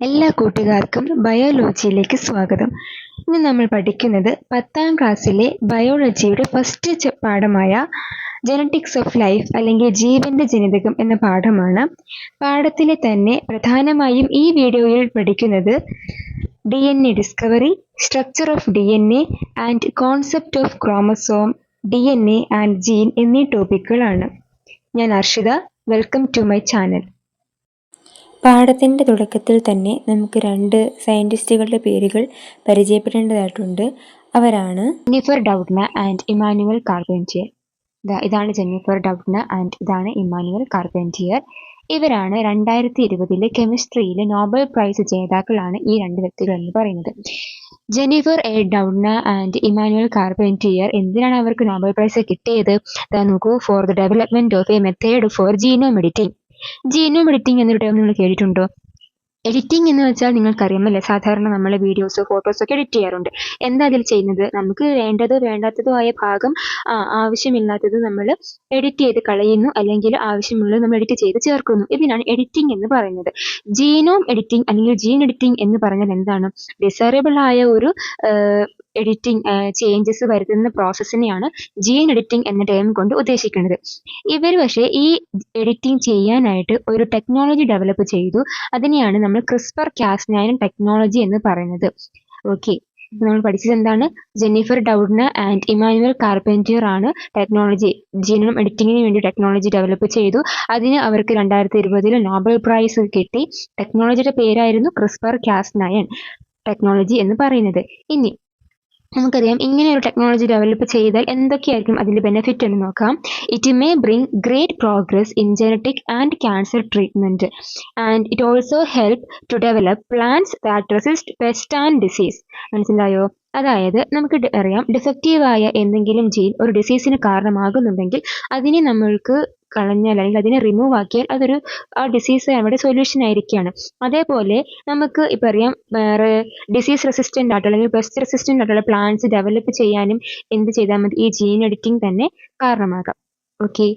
എല്ലാ കൂട്ടുകാർക്കും ബയോളജിയിലേക്ക് സ്വാഗതം. ഇന്ന് നമ്മൾ പഠിക്കുന്നത് പത്താം ക്ലാസ്സിലെ ബയോളജിയുടെ ഫസ്റ്റ് പാഠമായ ജനറ്റിക്സ് ഓഫ് ലൈഫ് അല്ലെങ്കിൽ ജീവന്റെ ജനിതകം എന്ന പാഠമാണ്. പാഠത്തിലെ തന്നെ പ്രധാനമായും ഈ വീഡിയോയിൽ പഠിക്കുന്നത് D N A discovery structure of D N A and concept of chromosome D N A and gene എന്നീ ടോപ്പിക്കുകളാണ് ഞാൻ Arshitha welcome to my channel പാഠത്തിന്റെ തുടക്കത്തിൽ തന്നെ നമുക്ക് രണ്ട് സയന്റിസ്റ്റുകളുടെ പേരുകൾ പരിചയപ്പെടേണ്ടതായിട്ടുണ്ട്. അവരാണ് Jennifer Doudna and Emmanuelle Charpentier ഇതാണ് ജെന്നിഫർ ഡൗഡ്ന ആൻഡ് ഇതാണ് ഇമാനുവൽ കാർപെന്റിയർ ഇവരാണ് രണ്ടായിരത്തി ഇരുപതിലെ കെമിസ്ട്രിയിലെ നോബൽ പ്രൈസ് ജേതാക്കളാണ് ഈ രണ്ട് വ്യക്തികൾ എന്ന് പറയുന്നത്. Jennifer A Doudna and Emmanuelle Charpentier എന്തിനാണ് അവർക്ക് നോബൽ പ്രൈസ് കിട്ടിയത്? നോക്കൂ for the development of a method for genome editing. Genome editing എന്നൊരു ടേം നിങ്ങൾ കേട്ടിട്ടുണ്ടോ? എഡിറ്റിംഗ് എന്ന് വെച്ചാൽ നിങ്ങൾക്കറിയാമല്ലേ? സാധാരണ നമ്മൾ വീഡിയോസ് ഫോട്ടോസ് ഒക്കെ എഡിറ്റ് ചെയ്യാറുണ്ട്. എന്താ അതിൽ ചെയ്യുന്നത്? നമുക്ക് വേണ്ടതോ വേണ്ടാത്തതോ ആയ ഭാഗം ആവശ്യമില്ലാത്തത് നമ്മൾ എഡിറ്റ് ചെയ്ത് കളയുന്നു. അല്ലെങ്കിൽ ആവശ്യമുള്ളത് നമ്മൾ എഡിറ്റ് ചെയ്ത് ചേർക്കുന്നു. ഇതിനാണ് എഡിറ്റിംഗ് എന്ന് പറയുന്നത്. ജീനോം എഡിറ്റിംഗ് അല്ലെങ്കിൽ ജീൻ എഡിറ്റിംഗ് എന്ന് പറഞ്ഞാൽ എന്താണ്? ഡിസൈറബിൾ ആയ ഒരു എഡിറ്റിംഗ് ചേഞ്ചസ് വരുത്തുന്ന പ്രോസസ്സിനെയാണ് ജീൻ എഡിറ്റിംഗ് എന്ന ടേം കൊണ്ട് ഉദ്ദേശിക്കുന്നത്. ഇവർ പക്ഷേ ഈ എഡിറ്റിംഗ് ചെയ്യാനായിട്ട് ഒരു ടെക്നോളജി ഡെവലപ്പ് ചെയ്തു. അതിനെയാണ് നമ്മൾ ക്രിസ്പർ ക്യാസ് നയൻ ടെക്നോളജി എന്ന് പറയുന്നത്. ഓക്കെ നമ്മൾ പഠിച്ചത് എന്താണ്? Jennifer Doudna and Emmanuelle Charpentier ആണ് ടെക്നോളജി ജീനോം എഡിറ്റിങ്ങിന് വേണ്ടി ടെക്നോളജി ഡെവലപ്പ് ചെയ്തു. അതിന് അവർക്ക് രണ്ടായിരത്തി ഇരുപതിൽ നോബൽ പ്രൈസ് കിട്ടി ടെക്നോളജിയുടെ പേരായിരുന്നു ക്രിസ്പർ ക്യാസ് നയൻ ടെക്നോളജി എന്ന് പറയുന്നത്. ഇനി നമുക്കറിയാം ഇങ്ങനെ ഒരു ടെക്നോളജി ഡെവലപ്പ് ചെയ്താൽ എന്തൊക്കെയായിരിക്കും അതിന്റെ ബെനിഫിറ്റ് എന്ന് നോക്കാം. It may bring great progress in genetic and cancer treatment and it also help to develop plants that resist pest and disease മനസ്സിലായോ? അതായത് നമുക്ക് അറിയാം ഡിഫക്റ്റീവായ എന്തെങ്കിലും ജീൻ ഒരു ഡിസീസിന് കാരണമാകുന്നുണ്ടെങ്കിൽ അതിനെ നമ്മൾക്ക് കളഞ്ഞാൽ അല്ലെങ്കിൽ അതിനെ റിമൂവ് ആക്കിയാൽ അതൊരു ആ ഡിസീസ് അവിടെ സൊല്യൂഷൻ ആയിരിക്കുകയാണ് അതേപോലെ നമുക്ക് ഇപ്പം അറിയാം വേറെ ഡിസീസ് റെസിസ്റ്റന്റ് ആയിട്ടുള്ള അല്ലെങ്കിൽ പെസ്റ്റ് റെസിസ്റ്റന്റ് ആയിട്ടുള്ള പ്ലാന്റ്സ് ഡെവലപ്പ് ചെയ്യാനും എന്ത് ചെയ്താൽ മതി ഈ ജീൻ എഡിറ്റിംഗ് തന്നെ കാരണമാകാം. ഓക്കെ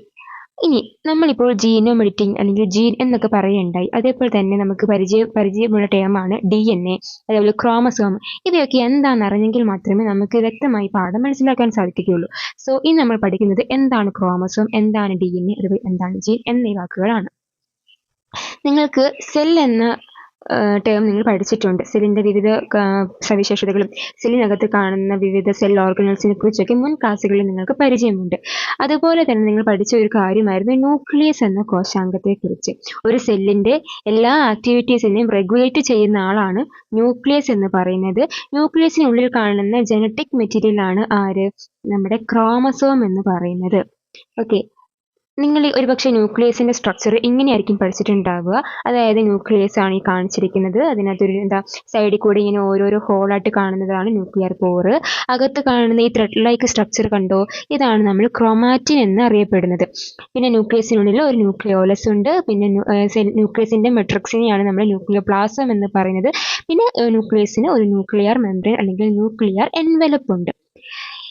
ഇനി നമ്മളിപ്പോൾ ജീനോം എഡിറ്റിംഗ് അല്ലെങ്കിൽ ജീൻ എന്നൊക്കെ പറയുകയുണ്ടായി. അതേപോലെ തന്നെ നമുക്ക് പരിചയ പരിചയമുള്ള ടേമാണ് ഡി എൻ എ അതേപോലെ ക്രോമസോം ഇവയൊക്കെ എന്താണെന്ന് അറിഞ്ഞെങ്കിൽ മാത്രമേ നമുക്ക് വ്യക്തമായി പാഠം മനസ്സിലാക്കാൻ സാധിക്കുകയുള്ളൂ. സോ ഇനി നമ്മൾ പഠിക്കുന്നത് എന്താണ് ക്രോമസോം എന്താണ് ഡി എൻ എ അതുപോലെ എന്താണ് ജീൻ എന്നീ വാക്കുകളാണ്. നിങ്ങൾക്ക് സെൽ എന്ന ടേം നിങ്ങൾ പഠിച്ചിട്ടുണ്ട്. സെല്ലിന്റെ വിവിധ സവിശേഷതകളും സെല്ലിനകത്ത് കാണുന്ന വിവിധ സെൽ ഓർഗനൽസിനെ കുറിച്ചൊക്കെ മുൻ ക്ലാസ്സുകളിൽ നിങ്ങൾക്ക് പരിചയമുണ്ട്. അതുപോലെ തന്നെ നിങ്ങൾ പഠിച്ച ഒരു കാര്യമായിരുന്നു ന്യൂക്ലിയസ് എന്ന കോശാംഗത്തെക്കുറിച്ച്. ഒരു സെല്ലിന്റെ എല്ലാ ആക്ടിവിറ്റീസിനെയും റെഗുലേറ്റ് ചെയ്യുന്ന ആളാണ് ന്യൂക്ലിയസ് എന്ന് പറയുന്നത്. ന്യൂക്ലിയസിനുള്ളിൽ കാണുന്ന ജനറ്റിക് മെറ്റീരിയൽ ആണ് ആര്? നമ്മുടെ ക്രോമസോം എന്ന് പറയുന്നത്. ഓക്കെ നിങ്ങൾ ഒരുപക്ഷെ ന്യൂക്ലിയസിന്റെ സ്ട്രക്ചർ ഇങ്ങനെയായിരിക്കും പഠിച്ചിട്ടുണ്ടാവുക. അതായത് ന്യൂക്ലിയസ് ആണ് ഈ കാണിച്ചിരിക്കുന്നത്. അതിനകത്തൊരു എന്താ സൈഡിൽ കൂടി ഇങ്ങനെ ഓരോരോ ഹോളായിട്ട് കാണുന്നതാണ് ന്യൂക്ലിയർ പോറ് അകത്ത് കാണുന്ന ഈ ത്രെഡ് ലൈക്ക് സ്ട്രക്ചർ കണ്ടോ? ഇതാണ് നമ്മൾ ക്രോമാറ്റിൻ എന്ന് അറിയപ്പെടുന്നത്. പിന്നെ ന്യൂക്ലിയസിനുള്ളിൽ ഒരു ന്യൂക്ലിയോലസ് ഉണ്ട്. പിന്നെ ന്യൂക്ലിയസിന്റെ മെട്രിക്സിനെയാണ് നമ്മൾ ന്യൂക്ലിയോപ്ലാസം എന്ന് പറയുന്നത്. പിന്നെ ന്യൂക്ലിയസിന് ഒരു ന്യൂക്ലിയർ മെംബ്രെയിൻ അല്ലെങ്കിൽ ന്യൂക്ലിയർ എൻവലപ്പ് ഉണ്ട്.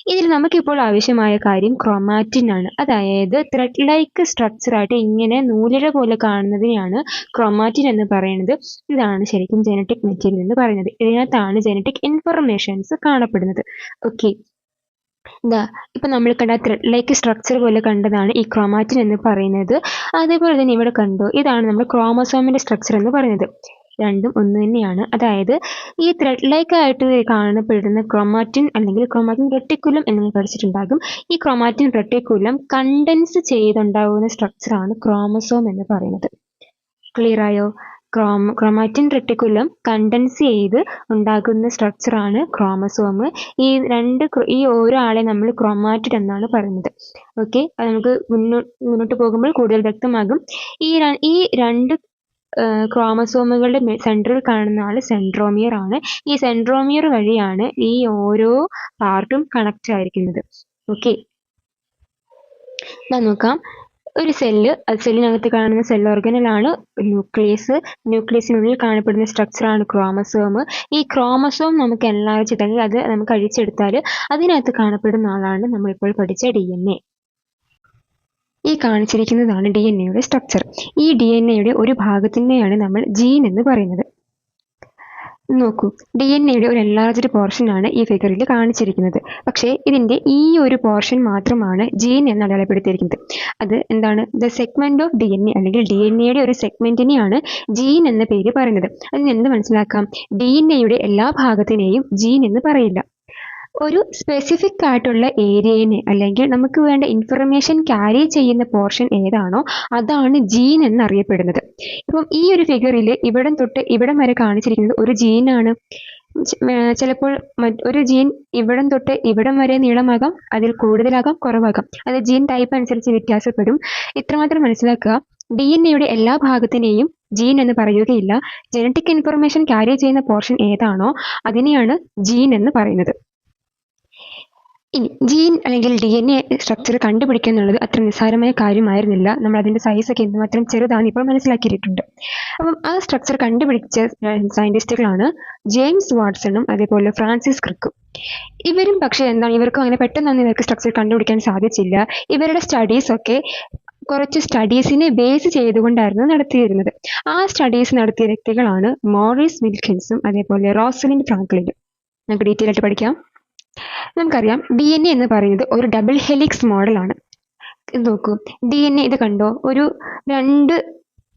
ഇതിൽ നമുക്കിപ്പോൾ ആവശ്യമായ കാര്യം ക്രോമാറ്റിൻ ആണ്. അതായത് ത്രെഡ് ലൈക്ക് സ്ട്രക്ചർ ആയിട്ട് ഇങ്ങനെ നൂലിഴ പോലെ കാണുന്നതിനെയാണ് ക്രോമാറ്റിൻ എന്ന് പറയുന്നത്. ഇതാണ് ശരിക്കും ജനറ്റിക് മെറ്റീരിയൽ എന്ന് പറയുന്നത്. ഇതിനകത്താണ് ജനറ്റിക് ഇൻഫർമേഷൻസ് കാണപ്പെടുന്നത്. ഓക്കെ ഇതാ ഇപ്പൊ നമ്മൾ കണ്ട ത്രെഡ് ലൈക്ക് സ്ട്രക്ചർ പോലെ കണ്ടതാണ് ഈ ക്രോമാറ്റിൻ എന്ന് പറയുന്നത്. അതേപോലെ തന്നെ ഇവിടെ കണ്ടു? ഇതാണ് നമ്മൾ ക്രോമസോമിന്റെ സ്ട്രക്ചർ എന്ന് പറയുന്നത്. രണ്ടും ഒന്ന് തന്നെയാണ്. അതായത് ഈ ത്രെഡ് ലൈക്ക് ആയിട്ട് കാണപ്പെടുന്ന ക്രോമാറ്റിൻ അല്ലെങ്കിൽ ക്രോമാറ്റിൻ റെട്ടിക്കുലം എന്ന് നിങ്ങൾ പഠിച്ചിട്ടുണ്ടാകും. ഈ ക്രോമാറ്റിൻ റെട്ടിക്കുലം കണ്ടൻസ് ചെയ്തുണ്ടാകുന്ന സ്ട്രക്ചറാണ് ക്രോമസോം എന്ന് പറയുന്നത്. ക്ലിയർ ആയോ? ക്രോമ ക്രോമാറ്റിൻ റെട്ടിക്കുലം കണ്ടൻസ് ചെയ്ത് ഉണ്ടാകുന്ന സ്ട്രക്ചറാണ് ക്രോമസോം ഈ രണ്ട് ഈ ഓരോ ആളെ നമ്മൾ ക്രോമാറ്റിഡ് എന്നാണ് പറയുന്നത്. ഓക്കെ നമുക്ക് മുന്നോട്ട് മുന്നോട്ട് പോകുമ്പോൾ കൂടുതൽ വ്യക്തമാകും. ഈ ഈ രണ്ട് ക്രോമസോമുകളുടെ സെൻട്രൽ കാണുന്ന ആൾ സെൻട്രോമിയർ ആണ്. ഈ സെൻട്രോമിയർ വഴിയാണ് ഈ ഓരോ പാർട്ടും കണക്റ്റ് ആയിരിക്കുന്നത്. ഓക്കെ നോക്കാം. ഒരു സെല്ല് സെല്ലിനകത്ത് കാണുന്ന സെൽ ഓർഗനലാണ് ന്യൂക്ലിയസ് ന്യൂക്ലിയസിനുള്ളിൽ കാണപ്പെടുന്ന സ്ട്രക്ചറാണ് ക്രോമസോം ഈ ക്രോമസോം നമുക്ക് എല്ലാ വെച്ചിട്ടുണ്ടെങ്കിൽ അത് നമുക്ക് അഴിച്ചെടുത്താൽ അതിനകത്ത് കാണപ്പെടുന്ന ആളാണ് നമ്മളിപ്പോൾ പഠിച്ച ഡി എൻ എ ഈ കാണിച്ചിരിക്കുന്നതാണ് ഡി എൻ എയുടെ സ്ട്രക്ചർ ഈ ഡി എൻ എയുടെ ഒരു ഭാഗത്തിനെയാണ് നമ്മൾ ജീൻ എന്ന് പറയുന്നത്. നോക്കൂ ഡി എൻ എയുടെ ഒരു എൻലാർജ്ഡ് പോർഷനാണ് ഈ ഫിഗറിൽ കാണിച്ചിരിക്കുന്നത്. പക്ഷേ ഇതിന്റെ ഈ ഒരു പോർഷൻ മാത്രമാണ് ജീൻ എന്ന് അടയാളപ്പെടുത്തിയിരിക്കുന്നത്. അത് എന്താണ്? The segment of D N A അല്ലെങ്കിൽ ഡി എൻ എയുടെ ഒരു സെഗ്മെന്റിനെയാണ് ജീൻ എന്ന പേര് പറയുന്നത്. അതിന് എന്ത് മനസ്സിലാക്കാം? ഡി എൻ എയുടെ എല്ലാ ഭാഗത്തിനെയും ജീൻ എന്ന് പറയില്ല. ഒരു സ്പെസിഫിക് ആയിട്ടുള്ള ഏരിയനെ അല്ലെങ്കിൽ നമുക്ക് വേണ്ട ഇൻഫർമേഷൻ ക്യാരി ചെയ്യുന്ന പോർഷൻ ഏതാണോ അതാണ് ജീൻ എന്നറിയപ്പെടുന്നത്. ഇപ്പം ഈ ഒരു ഫിഗറിൽ ഇവിടം തൊട്ട് ഇവിടം വരെ കാണിച്ചിരിക്കുന്നത് ഒരു ജീനാണ് ചിലപ്പോൾ ഒരു ജീൻ ഇവിടം തൊട്ട് ഇവിടം വരെ നീളമാകാം അതിൽ കൂടുതലാകാം കുറവാകാം. അത് ജീൻ ടൈപ്പ് അനുസരിച്ച് വ്യത്യാസപ്പെടും. ഇത്രമാത്രം മനസ്സിലാക്കുക. ഡി എൻ എയുടെ എല്ലാ ഭാഗത്തിനെയും ജീൻ എന്ന് പറയുകയില്ല. ജനറ്റിക് ഇൻഫർമേഷൻ ക്യാരി ചെയ്യുന്ന പോർഷൻ ഏതാണോ അതിനെയാണ് ജീൻ എന്ന് പറയുന്നത്. ഇനി ജീൻ അല്ലെങ്കിൽ ഡി എൻ എ സ്ട്രക്ചർ കണ്ടുപിടിക്കുക എന്നുള്ളത് അത്ര നിസ്സാരമായ കാര്യമായിരുന്നില്ല. നമ്മൾ അതിന്റെ സൈസൊക്കെ എന്തുമാത്രം ചെറുതാണ് ഇപ്പോൾ മനസ്സിലാക്കിയിട്ടുണ്ട്. അപ്പം ആ സ്ട്രക്ചർ കണ്ടുപിടിച്ച സയന്റിസ്റ്റുകളാണ് ജെയിംസ് വാട്സണും അതേപോലെ ഫ്രാൻസിസ് ക്രിക്കും. ഇവരും പക്ഷേ എന്താണ് ഇവർക്കും അങ്ങനെ പെട്ടെന്നൊന്നും ഇവർക്ക് സ്ട്രക്ചർ കണ്ടുപിടിക്കാൻ സാധിച്ചില്ല. ഇവരുടെ സ്റ്റഡീസ് ഒക്കെ കുറച്ച് സ്റ്റഡീസിനെ ബേസ് ചെയ്തുകൊണ്ടായിരുന്നു നടത്തിയിരുന്നത്. ആ സ്റ്റഡീസ് നടത്തിയ വ്യക്തികളാണ് മോറിസ് വിൽക്കിൻസും അതേപോലെ റോസലിൻ ഫ്രാങ്ക്ലിനും. നമുക്ക് ഡീറ്റെയിൽ ആയിട്ട് പഠിക്കാം. നമുക്കറിയാം ഡി എൻ എ എന്ന് പറയുന്നത് ഒരു ഡബിൾ ഹെലിക്സ് മോഡലാണ് നോക്കൂ. ഡി എൻ എ ഇത് കണ്ടോ? ഒരു രണ്ട്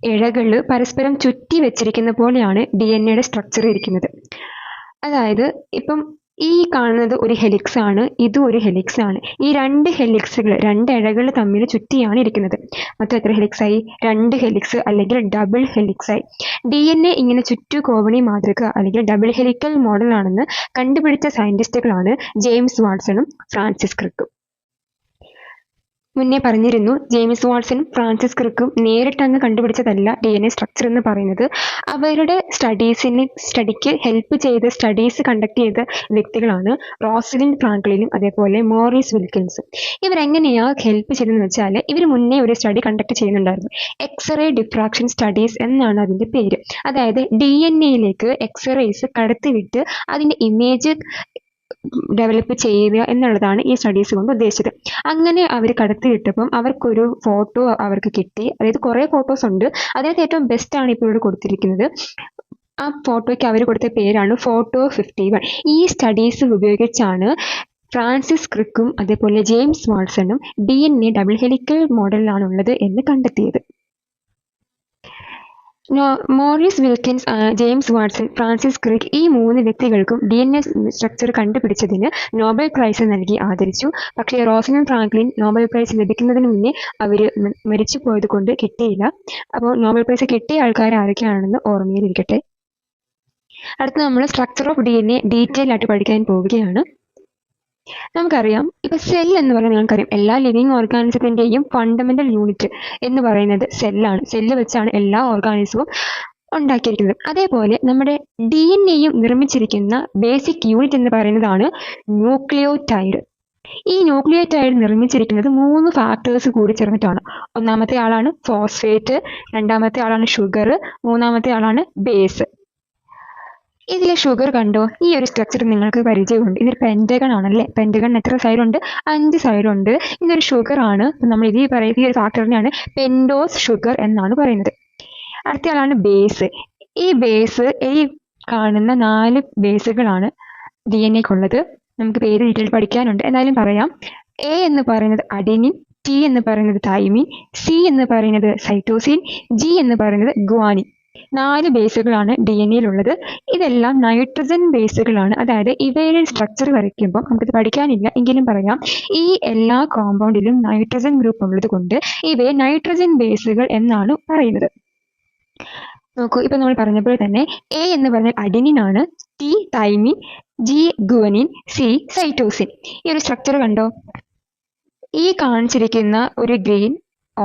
ഇഴകൾ പരസ്പരം ചുറ്റി വെച്ചിരിക്കുന്ന പോലെയാണ് ഡി എൻ എയുടെ സ്ട്രക്ചർ ഇരിക്കുന്നത്. അതായത് ഇപ്പം ഈ കാണുന്നത് ഒരു ഹെലിക്സ് ആണ് ഇതും ഒരു ഹെലിക്സ് ആണ്. ഈ രണ്ട് ഹെലിക്സുകൾ രണ്ട് ഇഴകൾ തമ്മിൽ ചുറ്റിയാണ് ഇരിക്കുന്നത്. മൊത്തം എത്ര ഹെലിക്സ് ആയി? രണ്ട് ഹെലിക്സ് അല്ലെങ്കിൽ ഡബിൾ ഹെലിക്സ് ആയി. ഡി എൻ എ ഇങ്ങനെ ചുറ്റു കോവണി മാതൃക അല്ലെങ്കിൽ ഡബിൾ ഹെലിക്കൽ മോഡൽ ആണെന്ന് കണ്ടുപിടിച്ച സയന്റിസ്റ്റുകളാണ് ജെയിംസ് വാട്സണും ഫ്രാൻസിസ് ക്രിക്കും. മുന്നേ പറഞ്ഞിരുന്നു ജെയിംസ് വാട്സണും ഫ്രാൻസിസ് ക്രിക്കും നേരിട്ട് അങ്ങ് കണ്ടുപിടിച്ചതല്ല ഡി എൻ എ സ്ട്രക്ചർ എന്ന് പറയുന്നത്. അവരുടെ സ്റ്റഡീസിന് സ്റ്റഡിക്ക് ഹെൽപ്പ് ചെയ്ത് സ്റ്റഡീസ് കണ്ടക്ട് ചെയ്ത വ്യക്തികളാണ് റോസലിൻ ഫ്രാങ്ക്ലിനും അതേപോലെ മോറിസ് വിൽക്കിൻസും ഇവരെങ്ങനെയാണ് ഹെൽപ്പ് ചെയ്തതെന്ന് വെച്ചാൽ ഇവർ മുന്നേ ഒരു സ്റ്റഡി കണ്ടക്ട് ചെയ്യുന്നുണ്ടായിരുന്നു. എക്സ്റേ ഡിഫ്രാക്ഷൻ സ്റ്റഡീസ് എന്നാണ് അതിന്റെ പേര്. അതായത് ഡി എൻ എയിലേക്ക് എക്സ്റേസ് കടത്തിവിട്ട് അതിന്റെ ഇമേജ് ഡെവലപ്പ് ചെയ്യുക എന്നുള്ളതാണ് ഈ സ്റ്റഡീസ് കൊണ്ട് ഉദ്ദേശിച്ചത്. അങ്ങനെ അവർ കടത്തിവിട്ടപ്പം അവർക്കൊരു ഫോട്ടോ അവർക്ക് കിട്ടി. അതായത് കുറേ ഫോട്ടോസ് ഉണ്ട്. അതിനകത്ത് ഏറ്റവും ബെസ്റ്റ് ആണ് ഇപ്പോൾ ഇവിടെ കൊടുത്തിരിക്കുന്നത്. ആ ഫോട്ടോയ്ക്ക് അവർ കൊടുത്ത പേരാണ് ഫോട്ടോ ഫിഫ്റ്റി വൺ ഈ സ്റ്റഡീസ് ഉപയോഗിച്ചാണ് ഫ്രാൻസിസ് ക്രിക്കും അതേപോലെ James വാട്സണും D N A double helical മോഡലിലാണുള്ളത് എന്ന് കണ്ടെത്തിയത്. Morris Wilkins James Watson Francis Crick ഈ മൂന്ന് വ്യക്തികൾക്കും ഡി എൻ എ സ്ട്രക്ചർ കണ്ടുപിടിച്ചതിന് നോബൽ പ്രൈസ് നൽകി ആദരിച്ചു. പക്ഷേ റോസലിൻ ഫ്രാങ്ക്ലിൻ നോബൽ പ്രൈസ് ലഭിക്കുന്നതിന് മുന്നേ അവർ മരിച്ചു പോയത് കൊണ്ട് കിട്ടിയില്ല. അപ്പോൾ നോബൽ പ്രൈസ് കിട്ടിയ ആൾക്കാർ ആരൊക്കെയാണെന്ന് ഓർമ്മയിലിരിക്കട്ടെ. അടുത്ത നമ്മൾ structure of D N A detail ആയിട്ട് പഠിക്കാൻ പോവുകയാണ്. നമുക്കറിയാം ഇപ്പൊ സെൽ എന്ന് പറയുന്നത് നമുക്കറിയാം. എല്ലാ ലിവിങ് ഓർഗാനിസത്തിന്റെയും ഫണ്ടമെന്റൽ യൂണിറ്റ് എന്ന് പറയുന്നത് സെല്ലാണ് സെല്ല് വെച്ചാണ് എല്ലാ ഓർഗാനിസവും ഉണ്ടാക്കിയിരിക്കുന്നത്. അതേപോലെ നമ്മുടെ ഡി എൻ എയും നിർമ്മിച്ചിരിക്കുന്ന ബേസിക് യൂണിറ്റ് എന്ന് പറയുന്നതാണ് ന്യൂക്ലിയോടൈഡ് ഈ ന്യൂക്ലിയോടൈഡ് നിർമ്മിച്ചിരിക്കുന്നത് മൂന്ന് ഫാക്ടേഴ്സ് കൂടി ചേർന്നിട്ടാണ്. ഒന്നാമത്തെ ആളാണ് ഫോസ്ഫേറ്റ് രണ്ടാമത്തെ ആളാണ് ഷുഗർ മൂന്നാമത്തെ ആളാണ് ബേസ് ഇതിലെ ഷുഗർ കണ്ടോ? ഈ ഒരു സ്ട്രക്ചർ നിങ്ങൾക്ക് പരിചയമുണ്ട്. ഇതൊരു പെന്റഗൺ ആണല്ലേ? പെന്റഗൺ എത്ര സൈഡുണ്ട് അഞ്ച് സൈഡുണ്ട് ഇതൊരു ഷുഗർ ആണ്. നമ്മൾ ഇതിൽ പറയുന്ന ഈ ഒരു ഫാക്ടറിനെയാണ് പെൻഡോസ് ഷുഗർ എന്നാണ് പറയുന്നത്. അടുത്ത ആളാണ് ബേസ് ഈ ബേസ് ഈ കാണുന്ന നാല് ബേസുകളാണ് ഡി എൻ എക്കുള്ളത് നമുക്ക് പേര് ഡീറ്റെയിൽ പഠിക്കാനുണ്ട്. എന്നാലും പറയാം. എ എന്ന് പറയുന്നത് അഡിനിൻ ടി എന്ന് പറയുന്നത് തൈമിൻ സി എന്ന് പറയുന്നത് സൈറ്റോസിൻ ജി എന്ന് പറയുന്നത് ഗ്വാനിൻ നാല് ബേസുകളാണ് ഡി എൻ എയിലുള്ളത് ഇതെല്ലാം നൈട്രജൻ ബേസുകളാണ് അതായത് ഇവയുടെ സ്ട്രക്ചർ വരയ്ക്കുമ്പോൾ നമുക്കിത് പഠിക്കാനില്ല. എങ്കിലും പറയാം. ഈ എല്ലാ കോമ്പൗണ്ടിലും നൈട്രജൻ ഗ്രൂപ്പ് ഉള്ളത് കൊണ്ട് ഇവയെ നൈട്രജൻ ബേസുകൾ എന്നാണ് പറയുന്നത്. നോക്കൂ. ഇപ്പൊ നമ്മൾ പറഞ്ഞപ്പോൾ തന്നെ എ എന്ന് പറഞ്ഞാൽ അഡിനിൻ ആണ് T thymine G guanine C cytosine ഈ ഒരു സ്ട്രക്ചർ കണ്ടോ? ഈ കാണിച്ചിരിക്കുന്ന ഒരു ഗ്രീൻ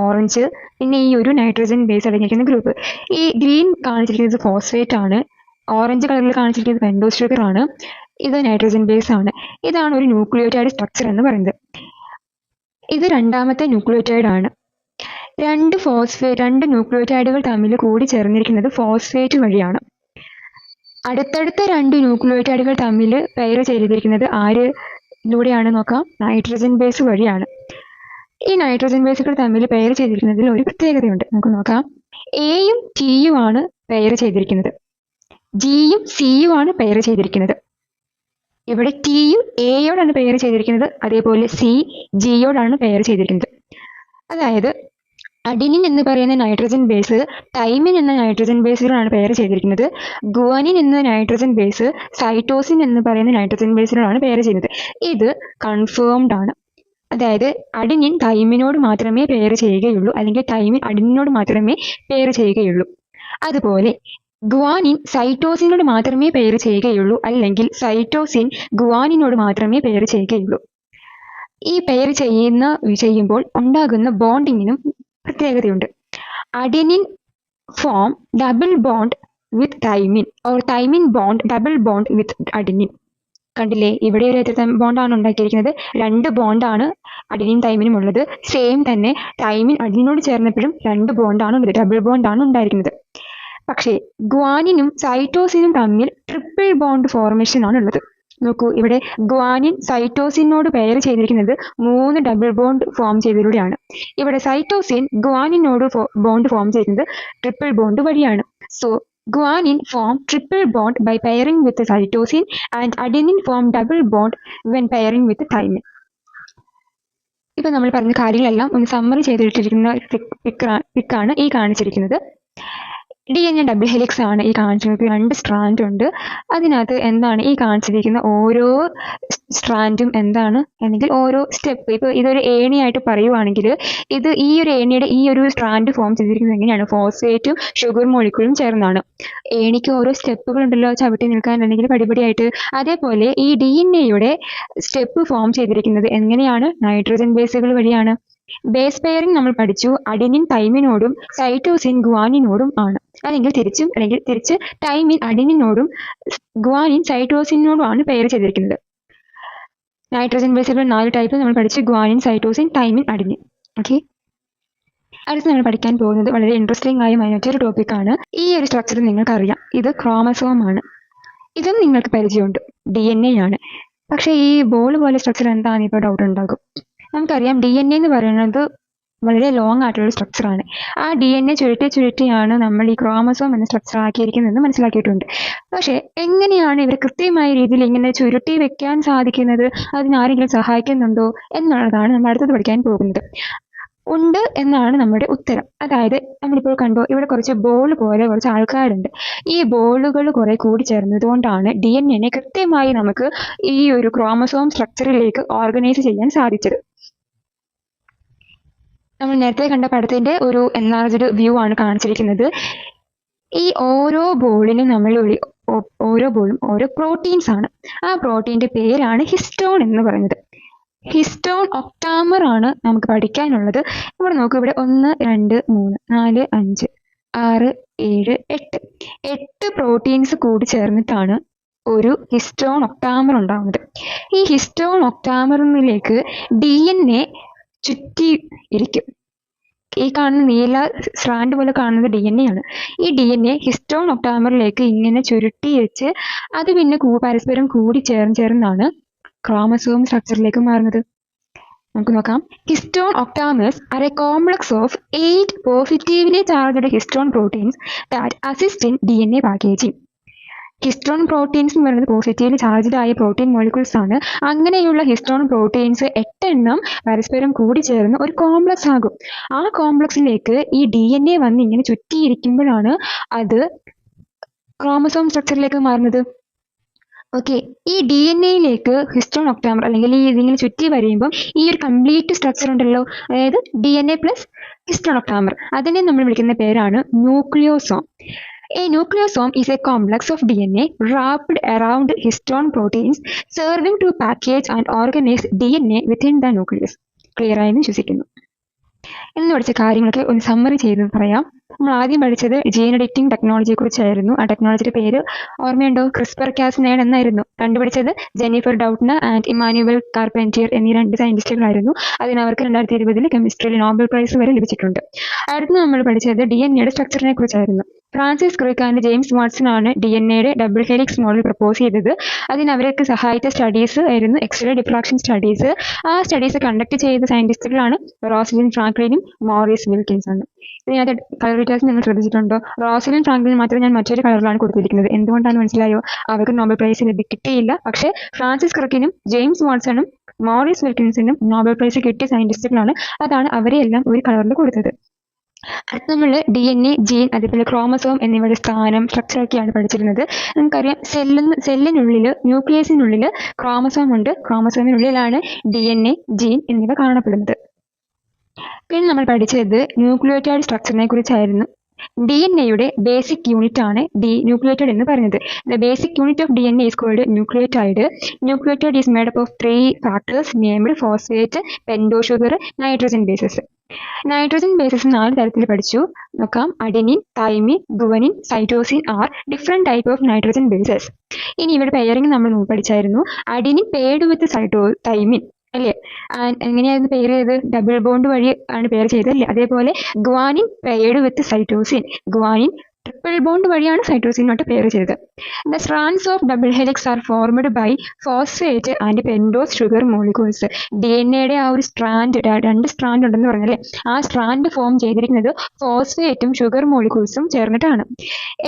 ഓറഞ്ച് പിന്നെ ഈ ഒരു നൈട്രജൻ ബേസ് അടങ്ങിയിരിക്കുന്ന ഗ്രൂപ്പ് ഈ ഗ്രീൻ കാണിച്ചിരിക്കുന്നത് ഫോസ്ഫേറ്റ് ആണ്. ഓറഞ്ച് കളറിൽ കാണിച്ചിരിക്കുന്നത് വെൻഡോ ഷുഗർ ആണ്. ഇത് നൈട്രജൻ ബേസ് ആണ്. ഇതാണ് ഒരു ന്യൂക്ലിയോറ്റൈഡ് സ്ട്രക്ചർ എന്ന് പറയുന്നത്. ഇത് രണ്ടാമത്തെ ന്യൂക്ലിയോറ്റൈഡ് ആണ്. രണ്ട് ഫോസ്ഫേറ്റ് രണ്ട് ന്യൂക്ലിയോറ്റൈഡുകൾ തമ്മിൽ കൂടി ചേർന്നിരിക്കുന്നത് ഫോസ്ഫേറ്റ് വഴിയാണ്. അടുത്തടുത്ത രണ്ട് ന്യൂക്ലിയോറ്റൈഡുകൾ തമ്മിൽ പെയർ ചെയ്തിരിക്കുന്നത് ആരിലൂടെയാണ് നോക്കാം. നൈട്രജൻ ബേസ് വഴിയാണ്. ഈ നൈട്രോജൻ ബേസുകൾ തമ്മിൽ പെയർ ചെയ്തിരിക്കുന്നതിൽ ഒരു പ്രത്യേകതയുണ്ട്. നമുക്ക് നോക്കാം. എയും ടിയും ആണ് പെയർ ചെയ്തിരിക്കുന്നത്. ജിയും സിയും ആണ് പെയർ ചെയ്തിരിക്കുന്നത്. ഇവിടെ ടിയും എയോടാണ് പെയർ ചെയ്തിരിക്കുന്നത്. അതേപോലെ സി ജിയോടാണ് പെയർ ചെയ്തിരിക്കുന്നത്. അതായത് അഡിനിൻ എന്ന് പറയുന്ന നൈട്രജൻ ബേസ് ടൈമിൻ എന്ന നൈട്രജൻ ബേസിലാണ് പെയർ ചെയ്തിരിക്കുന്നത്. ഗുവാനിൻ എന്ന നൈട്രജൻ ബേസ് സൈറ്റോസിൻ എന്ന് പറയുന്ന നൈട്രജൻ ബേസിലാണ് പെയർ ചെയ്യുന്നത്. ഇത് കൺഫേംഡ് ആണ്. അതായത് അഡിനിൻ തൈമിനോട് മാത്രമേ പെയർ ചെയ്യുകയുള്ളൂ അല്ലെങ്കിൽ തൈമിൻ അഡിനിനോട് മാത്രമേ പെയർ ചെയ്യുകയുള്ളൂ. അതുപോലെ ഗുവാനിൻ സൈറ്റോസിനോട് മാത്രമേ പെയർ ചെയ്യുകയുള്ളൂ അല്ലെങ്കിൽ സൈറ്റോസിൻ ഗുവാനിനോട് മാത്രമേ പെയർ ചെയ്യുകയുള്ളൂ. ഈ പെയർ ചെയ്യുന്ന ചെയ്യുമ്പോൾ ഉണ്ടാകുന്ന ബോണ്ടിങ്ങിനും പ്രത്യേകതയുണ്ട്. Adenine form double bond with thymine or thymine bond double bond with adenine കണ്ടില്ലേ? ഇവിടെ ഒരു എത്ര ബോണ്ടാണ് ഉണ്ടാക്കിയിരിക്കുന്നത്. രണ്ട് ബോണ്ടാണ് അഡിനും തൈമിനും ഉള്ളത്. സെയിം തന്നെ തൈമിൻ അഡിനോട് ചേർന്നപ്പോഴും രണ്ട് ബോണ്ടാണ് ഉള്ളത്. ഡബിൾ ബോണ്ടാണ് ഉണ്ടായിരിക്കുന്നത്. പക്ഷേ ഗ്വാനിനും സൈറ്റോസിനും തമ്മിൽ ട്രിപ്പിൾ ബോണ്ട് ഫോർമേഷൻ ആണ് ഉള്ളത്. നോക്കൂ ഇവിടെ ഗ്വാനിൻ സൈറ്റോസിനോട് പെയർ ചെയ്തിരിക്കുന്നത് മൂന്ന് ഡബിൾ ബോണ്ട് ഫോം ചെയ്തതിലൂടെയാണ്. ഇവിടെ സൈറ്റോസിൻ ഗ്വാനിനോട് ബോണ്ട് ഫോം ചെയ്യുന്നത് ട്രിപ്പിൾ ബോണ്ട് വഴിയാണ്. So guanine form triple bond by pairing with cytosine and adenine form double bond when pairing with thymine. ഇപ്പൊ നമ്മൾ പറഞ്ഞ കാര്യങ്ങളെല്ലാം ഒന്ന് സമ്മറി ചെയ്തിട്ടിരിക്കുന്ന പിക്കാണ് ഈ കാണിച്ചിരിക്കുന്നത് D N A double helix ആണ് ഈ കാണിച്ചിരിക്കുന്നത്. രണ്ട് സ്ട്രാൻഡ് ഉണ്ട്. അതിനകത്ത് എന്താണ് ഈ കാണിച്ചിരിക്കുന്ന ഓരോ സ്ട്രാൻഡും എന്താണ്? അല്ലെങ്കിൽ ഓരോ സ്റ്റെപ്പ് ഇപ്പോൾ ഇതൊരു ഏണിയായിട്ട് പറയുവാണെങ്കിൽ ഇത് ഈ ഒരു ഏണിയുടെ ഈ ഒരു സ്ട്രാൻഡ് ഫോം ചെയ്തിരിക്കുന്നത് എങ്ങനെയാണ്? ഫോസ്ഫേറ്റും ഷുഗർ മോളിക്കൂളും ചേർന്നാണ്. ഏണിക്ക് ഓരോ സ്റ്റെപ്പുകൾ ഉണ്ടല്ലോ ചവിട്ടി നിൽക്കാൻ അല്ലെങ്കിൽ പടിപടിയായിട്ട്. അതേപോലെ ഈ ഡി എൻ എയുടെ സ്റ്റെപ്പ് ഫോം ചെയ്തിരിക്കുന്നത് എങ്ങനെയാണ്? നൈട്രജൻ ബേസുകൾ വഴിയാണ്. ബേസ് പെയറിംഗ് നമ്മൾ പഠിച്ചു. അഡിനിൻ തൈമിനോടും സൈറ്റോസിൻ ഗുവാനിനോടും ആണ്. അല്ലെങ്കിൽ തിരിച്ചും അല്ലെങ്കിൽ തിരിച്ച് ടൈമിൻ അഡിനിനോടും ഗ്വാനിൻ സൈറ്റോസിനോടും ആണ് പെയർ ചെയ്തിരിക്കുന്നത്. നൈട്രജൻ ബേസുകൾ നാല് ടൈപ്പ് നമ്മൾ പഠിച്ചു guanine cytosine thymine adenine okay അടുത്ത് നമ്മൾ പഠിക്കാൻ പോകുന്നത് വളരെ ഇൻട്രസ്റ്റിംഗ് ആയ മറ്റൊരു ടോപ്പിക്കാണ് ഈ ഒരു സ്ട്രക്ചർ നിങ്ങൾക്കറിയാം. ഇത് ക്രോമസോം ആണ്. ഇതും നിങ്ങൾക്ക് പരിചയമുണ്ട്. ഡി എൻ എ ആണ്. പക്ഷേ ഈ ബോൾ പോലെ സ്ട്രക്ചർ എന്താണെന്ന് ഇപ്പോൾ ഡൗട്ട് ഉണ്ടാകും. നമുക്കറിയാം ഡി എൻ എ എന്ന് പറയുന്നത് വളരെ ലോങ് ആയിട്ടുള്ള സ്ട്രക്ചർ ആണ്. ആ ഡി എൻ എ ചുരുട്ടി ചുരുട്ടിയാണ് നമ്മൾ ഈ ക്രോമസോം എന്ന സ്ട്രക്ചർ ആക്കിയിരിക്കുന്നതെന്ന് മനസ്സിലാക്കിയിട്ടുണ്ട്. പക്ഷേ എങ്ങനെയാണ് ഇവർ കൃത്യമായ രീതിയിൽ ഇങ്ങനെ ചുരുട്ടി വെക്കാൻ സാധിക്കുന്നത്? അതിനാരെങ്കിലും സഹായിക്കുന്നുണ്ടോ? എന്നുള്ളതാണ് നമ്മൾ അടുത്തത് പഠിക്കാൻ പോകുന്നത്. ഉണ്ട് എന്നാണ് നമ്മുടെ ഉത്തരം. അതായത് നമ്മളിപ്പോൾ കണ്ടു ഇവിടെ കുറച്ച് ബോൾ പോലെ കുറച്ച് ആൾക്കാരുണ്ട്. ഈ ബോളുകൾ കുറെ കൂടി ചേർന്നതുകൊണ്ടാണ് ഡി എൻ എനെ കൃത്യമായി നമുക്ക് ഈ ഒരു ക്രോമസോം സ്ട്രക്ചറിലേക്ക് ഓർഗനൈസ് ചെയ്യാൻ സാധിച്ചത്. നമ്മൾ നേരത്തെ കണ്ട പടത്തിന്റെ ഒരു എൻലാർജ്ഡ് വ്യൂ ആണ് കാണിച്ചിരിക്കുന്നത്. ഈ ഓരോ ബോളിനും നമ്മൾ ഓരോ ബോളും ഓരോ പ്രോട്ടീൻസ് ആണ്. ആ പ്രോട്ടീന്റെ പേരാണ് ഹിസ്റ്റോൺ എന്ന് പറയുന്നത്. ഹിസ്റ്റോൺ ഒക്ടാമർ ആണ് നമുക്ക് പഠിക്കാനുള്ളത്. ഇവിടെ നോക്കൂ ഇവിടെ ഒന്ന് രണ്ട് മൂന്ന് നാല് അഞ്ച് ആറ് ഏഴ് എട്ട്. എട്ട് പ്രോട്ടീൻസ് കൂടി ചേർന്നിട്ടാണ് ഒരു ഹിസ്റ്റോൺ ഒക്ടാമർ ഉണ്ടാകുന്നത് ഈ ഹിസ്റ്റോൺ ഒക്ടാമറിലേക്ക് ഡി എൻ എ ചുറ്റി ഇരിക്കും. ഈ കാണുന്ന നീല സ്ട്രാൻഡ് പോലെ കാണുന്നത് ഡി എൻ എ ആണ്. ഈ ഡി എൻ എ ഹിസ്റ്റോൺ ഒക്ടാമറിലേക്ക് ഇങ്ങനെ ചുരുട്ടി വെച്ച് അത് പിന്നെ പരസ്പരം കൂടി ചേർന്ന് ചേർന്നാണ് ക്രോമസോം സ്ട്രക്ചറിലേക്ക് മാറുന്നത്. നമുക്ക് നോക്കാം. Histone octamers are a complex of eight positively charged histone proteins that assist in D N A packaging histone proteins എന്ന് പറയുന്നത് പോസിറ്റീവ്ലി ചാർജ്ഡ് ആയ പ്രോട്ടീൻ മോളിക്യൂൾസ് ആണ്. അങ്ങനെയുള്ള ഹിസ്റ്റോൺ പ്രോട്ടീൻസ് എട്ടെണ്ണം പരസ്പരം കൂടി ചേർന്ന് ഒരു കോംപ്ലക്സ് ആകും. ആ കോംപ്ലക്സിലേക്ക് ഈ ഡി എൻ എ വന്ന് ഇങ്ങനെ ചുറ്റിയിരിക്കുമ്പോഴാണ് അത് ക്രോമസോം സ്ട്രക്ചറിലേക്ക് മാറുന്നത്. ഓക്കെ ഈ ഡി എൻ എയിലേക്ക് ഹിസ്റ്റോൺ ഒക്ടാമർ അല്ലെങ്കിൽ ഈ ഇതിങ്ങനെ ചുറ്റി വരുമ്പം ഈ ഒരു കംപ്ലീറ്റ് സ്ട്രക്ചർ ഉണ്ടല്ലോ അതായത് D N A plus histone octamer അതിനെ നമ്മൾ വിളിക്കുന്ന പേരാണ് nucleosome A nucleosome is a complex of DNA wrapped around histone proteins serving to package and organize DNA within the nucleus. Clear ആയെന്ന് വിശ്വസിക്കുന്നു ഇന്ന് പഠിച്ച കാര്യങ്ങളൊക്കെ ഒന്ന് സമ്മറി ചെയ്ത് പറയാം. നമ്മൾ ആദ്യം പഠിച്ചത് ജീൻ എഡിറ്റിംഗ് ടെക്നോളജിയെ കുറിച്ചായിരുന്നു ആ ടെക്നോളജിയുടെ പേര് ഓർമ്മയുണ്ടോ? ക്രിസ്പർ കാസ് നയൻ എന്നായിരുന്നു. കണ്ടുപിടിച്ചത് Jennifer Doudna and Emmanuel Charpentier എന്നീ രണ്ട് സയന്റിസ്റ്റുകളായിരുന്നു അതിന് അവർക്ക് രണ്ടായിരത്തി ഇരുപതിൽ കെമിസ്ട്രിയിൽ നോബൽ പ്രൈസ് വരെ ലഭിച്ചിട്ടുണ്ട്. അടുത്ത് നമ്മൾ പഠിച്ചത് ഡി എൻ എയുടെ സ്ട്രക്ചറിനെ കുറിച്ചായിരുന്നു. Francis Crick and James Watson ആണ് ഡി എൻ എയുടെ ഡബിൾ ഹെലിക്സ് മോഡൽ പ്രപ്പോസ് ചെയ്തത്. അതിന് അവരൊക്കെ സഹായിച്ച സ്റ്റഡീസ് ആയിരുന്നു എക്സ്റേ ഡിഫ്രാക്ഷൻ സ്റ്റഡീസ് ആ സ്റ്റഡീസ് കണ്ടക്ട് ചെയ്ത സയന്റിസ്റ്റുകളാണ് റോസ്ലിൻ ഫ്രാങ്ക്ലിനും മോറിസ് വിൽക്കിൻസ് ആണ്. ഇതിനകത്ത് കളർ വ്യത്യാസം നിങ്ങൾ ശ്രദ്ധിച്ചിട്ടുണ്ടോ? റോസലിൻ ഫ്രാങ്ക്ലിൻ മാത്രമേ ഞാൻ മറ്റൊരു കളറിലാണ് കൊടുത്തിരിക്കുന്നത്. എന്തുകൊണ്ടാണ് മനസ്സിലായോ? അവർക്ക് നോബൽ പ്രൈസ് ലഭി കിട്ടിയില്ല. പക്ഷേ ഫ്രാൻസിസ് ക്രിക്കിനും ജെയിംസ് വാട്സണും മോറിസ് വിൽക്കിൻസിനും നോബൽ പ്രൈസ് കിട്ടിയ സയന്റിസ്റ്റുകളാണ് അതാണ് അവരെ എല്ലാം ഒരു കളറിൽ കൊടുത്തത്. അടുത്ത നമ്മൾ ഡി എൻ എ ജീൻ അതേപോലെ ക്രോമസോം എന്നിവയുടെ സ്ഥാനം സ്ട്രക്ചർ ഒക്കെയാണ് പഠിച്ചിരുന്നത്. നമുക്കറിയാം സെല്ലിന് സെല്ലിനുള്ളിൽ ന്യൂക്ലിയസിനുള്ളിൽ ക്രോമസോം ഉണ്ട്. ക്രോമസോമിനുള്ളിലാണ് ഡി എൻ എ ജീൻ എന്നിവ കാണപ്പെടുന്നത്. പിന്നെ നമ്മൾ പഠിച്ചത് ന്യൂക്ലിയോറ്റൈഡ് സ്ട്രക്ചറിനെ കുറിച്ചായിരുന്നു. ഡി എൻ എയുടെ ബേസിക് യൂണിറ്റ് ആണ് ഡി ന്യൂക്ലിയോറ്റൈഡ് എന്ന് പറയുന്നത്. The basic unit of D N A is called nucleotide nucleotide is made up of three factors named phosphate pentose sugar nitrogen bases nitrogen bases നാല് തരത്തിൽ പഠിച്ചു. നോക്കാം. Adenine thymine guanine cytosine are different type of nitrogen bases ഇനി ഇവിടെ pairing നമ്മൾ പഠിച്ചായിരുന്നു. Adenine paired with cyto thymine അല്ലേ? എങ്ങനെയായിരുന്നു pair ചെയ്ത് ഡബിൾ ബോണ്ട് വഴി ആണ് പെയർ ചെയ്തത് അല്ലേ? അതേപോലെ guanine paired with cytosine guanine triple bond വഴിയാണ് സൈട്രോസിനോട്ട് പെയർ ചെയ്തത്. The strands of double helix are formed by phosphate and pentose sugar molecules D N എയുടെ ആ ഒരു സ്ട്രാൻഡ് രണ്ട് സ്ട്രാൻഡ് ഉണ്ടെന്ന് പറഞ്ഞല്ലേ? ആ സ്ട്രാൻഡ് ഫോം ചെയ്തിരിക്കുന്നത് ഫോസ്ഫേറ്റും ഷുഗർ മോളിക്യൂൾസും ചേർന്നിട്ടാണ്.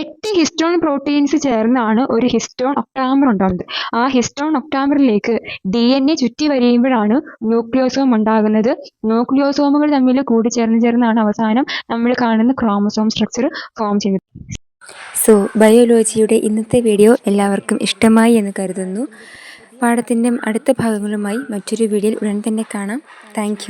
എട്ട് ഹിസ്റ്റോൺ പ്രോട്ടീൻസ് ചേർന്നാണ് ഒരു ഹിസ്റ്റോൺ ഒക്ടാമർ ഉണ്ടാകുന്നത് ആ ഹിസ്റ്റോൺ ഒക്ടാമറിലേക്ക് ഡി എൻ എ ചുറ്റി വരിയുമ്പോഴാണ് ന്യൂക്ലിയോസോം ഉണ്ടാകുന്നത്. ന്യൂക്ലിയോസോമുകൾ തമ്മിൽ കൂടി ചേർന്ന് ചേർന്നാണ് അവസാനം നമ്മൾ കാണുന്ന ക്രോമസോം സ്ട്രക്ചർ ഫോം ചെയ്യുന്നത്. സോ ബയോളജിയുടെ ഇന്നത്തെ വീഡിയോ എല്ലാവർക്കും ഇഷ്ടമായി എന്ന് കരുതുന്നു. പാഠത്തിന്റെ അടുത്ത ഭാഗങ്ങളുമായി മറ്റൊരു വീഡിയോയിൽ ഉടൻ തന്നെ കാണാം. താങ്ക്